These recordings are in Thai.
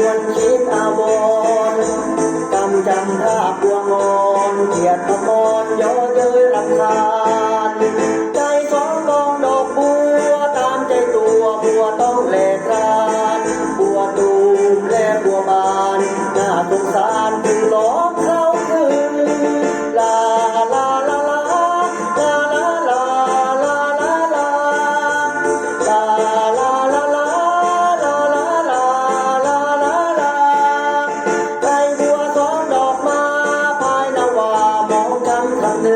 ดือนติดอาวรกำจำภาพดวงอนเกียรติมอนย่อเยอยรำคานใจสองกองดอกบัวตามใจตัวบัวต้องเลกรานบัวตูมแลบัวบานหน้าสงสารถึงล้อ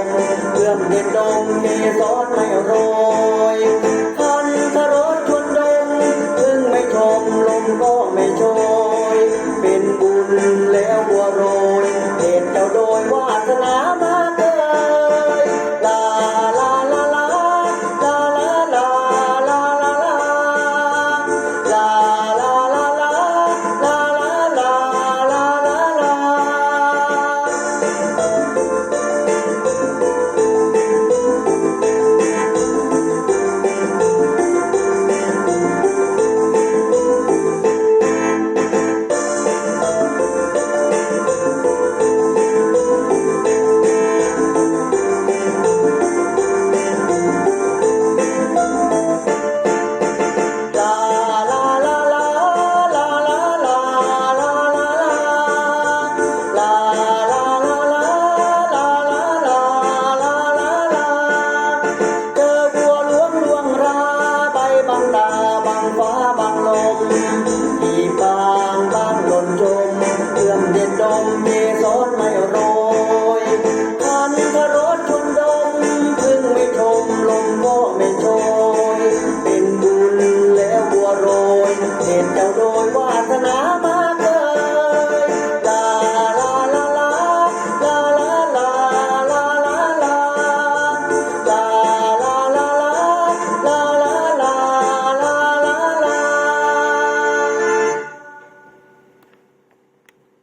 มเพื่อนเด็กดงมีสอนไม่รม